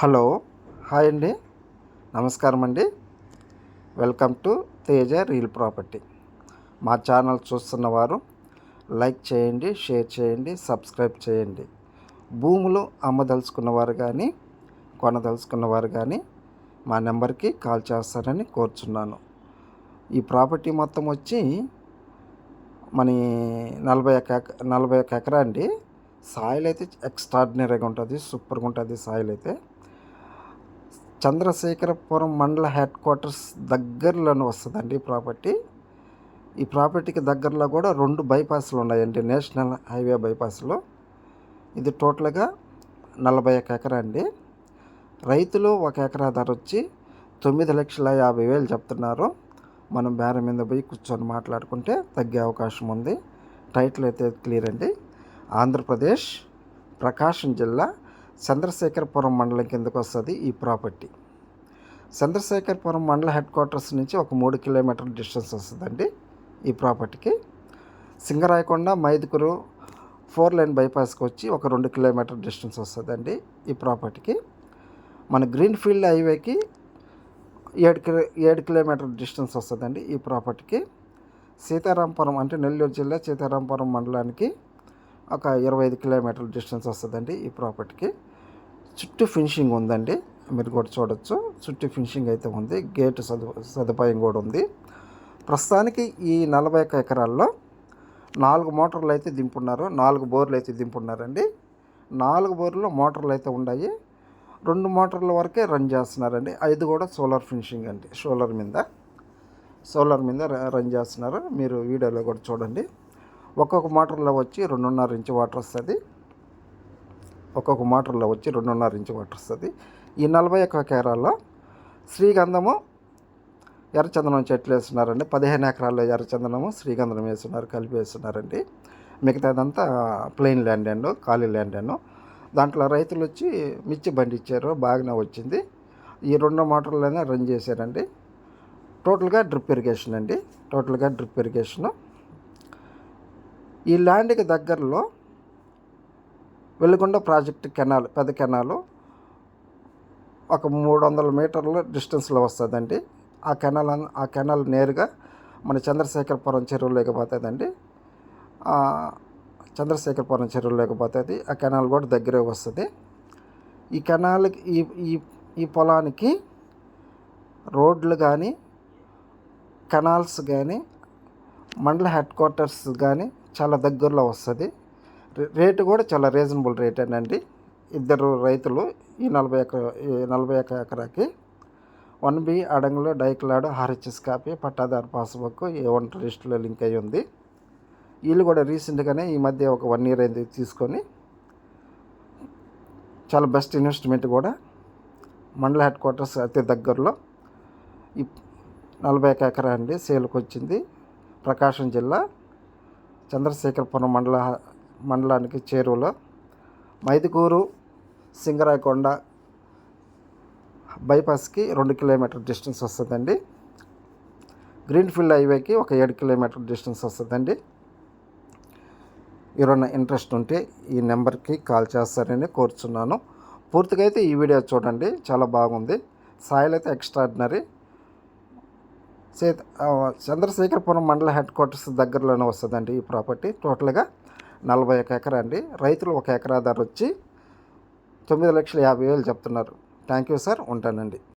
Hello hi అండి. నమస్కారం అండి. Welcome to Teja real property. మా ఛానల్ చూస్తున్న వారు లైక్ చేయండి షేర్ చేయండి సబ్స్క్రైబ్ చేయండి. భూములు అమ్మదలుచుకున్నవారు కానీ కొనదలుచుకున్నవారు కానీ మా నెంబర్కి కాల్ చేస్తారని కోరుచున్నాను. ఈ ప్రాపర్టీ మొత్తం వచ్చి మన నలభై ఒక నలభై ఒక ఎకరా అండి. సాయిల్ అయితే ఎక్స్ట్రాడినరీగా ఉంటుంది సూపర్గా ఉంటుంది సాయిల్ అయితే చంద్రశేఖరపురం మండల హెడ్ క్వార్టర్స్ దగ్గరలోనే వస్తుందండి ఈ ప్రాపర్టీ. ఈ ప్రాపర్టీకి దగ్గరలో కూడా రెండు బైపాస్లు ఉన్నాయండి నేషనల్ హైవే బైపాస్లో. ఇది టోటల్గా నలభై ఒక ఎకరా అండి. రైతులు ఒక ఎకరా ధర వచ్చి తొమ్మిది లక్షల యాభై వేలు చెప్తున్నారు. మనం బేరం మీద పోయి కూర్చొని మాట్లాడుకుంటే తగ్గే అవకాశం ఉంది. టైటిల్ అయితే క్లియర్ అండి. ఆంధ్రప్రదేశ్ ప్రకాశం జిల్లా చంద్రశేఖరపురం మండలం కిందకు వస్తుంది ఈ ప్రాపర్టీ. చంద్రశేఖరపురం మండల హెడ్ క్వార్టర్స్ నుంచి ఒక మూడు కిలోమీటర్ల డిస్టెన్స్ వస్తుందండి ఈ ప్రాపర్టీకి. సింగరాయకొండ మైదుకురు ఫోర్ లైన్ బైపాస్కి వచ్చి ఒక రెండు కిలోమీటర్ డిస్టెన్స్ వస్తుందండి ఈ ప్రాపర్టీకి. మన గ్రీన్ ఫీల్డ్ హైవేకి ఏడు కిలో ఏడు కిలోమీటర్ డిస్టెన్స్ వస్తుందండి ఈ ప్రాపర్టీకి. సీతారాంపురం అంటే నెల్లూరు జిల్లా సీతారాంపురం మండలానికి ఒక ఇరవై ఐదు కిలోమీటర్ల డిస్టెన్స్ వస్తుందండి ఈ ప్రాపర్టీకి. చుట్టూ ఫినిషింగ్ ఉందండి. మీరు కూడా చూడొచ్చు. చుట్టూ ఫినిషింగ్ అయితే ఉంది. గేట్ సదు సదుపాయం కూడా ఉంది. ప్రస్తుతానికి ఈ నలభై ఒక్క ఎకరాల్లో నాలుగు మోటార్లు అయితే దింపున్నారు. నాలుగు బోర్లు అయితే దింపున్నారండి. నాలుగు బోర్లు మోటార్లు అయితే ఉన్నాయి. రెండు మోటార్ల వరకే రన్ చేస్తున్నారండి. ఐదు కూడా సోలార్ ఫినిషింగ్ అండి. సోలార్ మీద. సోలార్ మీద రన్ చేస్తున్నారు. మీరు వీడియోలో కూడా చూడండి. ఒక్కొక్క మోటార్లో వచ్చి రెండున్నర ఇంచు వాటర్ వస్తుంది. ఒక్కొక్క మోటార్లో వచ్చి రెండున్నర ఇంచు వాటర్ వస్తుంది. ఈ నలభై ఒక్క ఎకరాల్లో శ్రీగంధము ఎర్రచందనం చెట్లు వేస్తున్నారండి. పదిహేను ఎకరాల్లో ఎర్రచందనము శ్రీగంధం వేస్తున్నారు కలిపి వేస్తున్నారండి. మిగతాదంతా ప్లెయిన్ ల్యాండ్ అండ్ ఖాళీ ల్యాండ్ అండ్. దాంట్లో రైతులు వచ్చి మిర్చి బండి ఇచ్చారు బాగానే వచ్చింది. ఈ రెండు మోటార్లనే రన్ చేశారండి. టోటల్గా డ్రిప్ ఇరిగేషన్ అండి. టోటల్గా డ్రిప్ ఇరిగేషను ఈ ల్యాండ్కి దగ్గరలో వెలుగొండ ప్రాజెక్ట్ కెనాల్ పెద్ద కెనాలు ఒక మూడు వందల మీటర్ల డిస్టెన్స్లో వస్తుందండి. ఆ కెనాల్ ఆ కెనాల్ నేరుగా మన చంద్రశేఖరపురం చెరువులోకి పోతుందండి. చంద్రశేఖరపురం చెరువులోకి పోతుంది. ఆ కెనాల్ కూడా దగ్గరే వస్తుంది. ఈ కెనాల్కి ఈ ఈ ఈ పొలానికి రోడ్లు కానీ కెనాల్స్ కానీ మండల హెడ్ క్వార్టర్స్ కానీ చాలా దగ్గరలో వస్తుంది. రేటు కూడా చాలా రీజనబుల్ రేట్ అండి. ఇద్దరు రైతులు ఈ నలభై ఎకర ఈ నలభై ఒక ఎకరాకి వన్ బి అడంగులు డైక్లాడు ఆర్హెచ్ఎస్ కాపీ పట్టాదారు పాస్బుక్ ఏ వన్ లిస్టులో లింక్ అయి ఉంది. వీళ్ళు కూడా రీసెంట్గానే ఈ మధ్య ఒక వన్ ఇయర్ అయింది తీసుకొని చాలా బెస్ట్ ఇన్వెస్ట్మెంట్ కూడా. మండల హెడ్ క్వార్టర్స్ అతి దగ్గరలో. ఈ నలభై ఒక ఎకరా అండి సేల్కి వచ్చింది ప్రకాశం జిల్లా. చంద్రశేఖరపురం మండల మండలానికి చేరువలో మైదుకూరు సింగరాయకొండ బైపాస్కి రెండు కిలోమీటర్ డిస్టెన్స్ వస్తుందండి. గ్రీన్ఫీల్డ్ హైవేకి ఒక ఏడు కిలోమీటర్ డిస్టెన్స్ వస్తుందండి. ఎవరైనా ఇంట్రెస్ట్ ఉంటే ఈ నెంబర్కి కాల్ చేస్తారని కోరుచున్నాను. పూర్తిగా అయితే ఈ వీడియో చూడండి చాలా బాగుంది. సాయిల్ అయితే ఎక్స్ట్రాడినరీ. సీత చంద్రశేఖరపురం మండల హెడ్ క్వార్టర్స్ దగ్గరలోనే వస్తుందండి ఈ ప్రాపర్టీ. టోటల్గా నలభై ఒక ఎకరా అండి. రైతులు ఒక ఎకరా ధర వచ్చి తొమ్మిది లక్షల యాభై వేలు చెప్తున్నారు. Thank you sir. ఉంటానండి.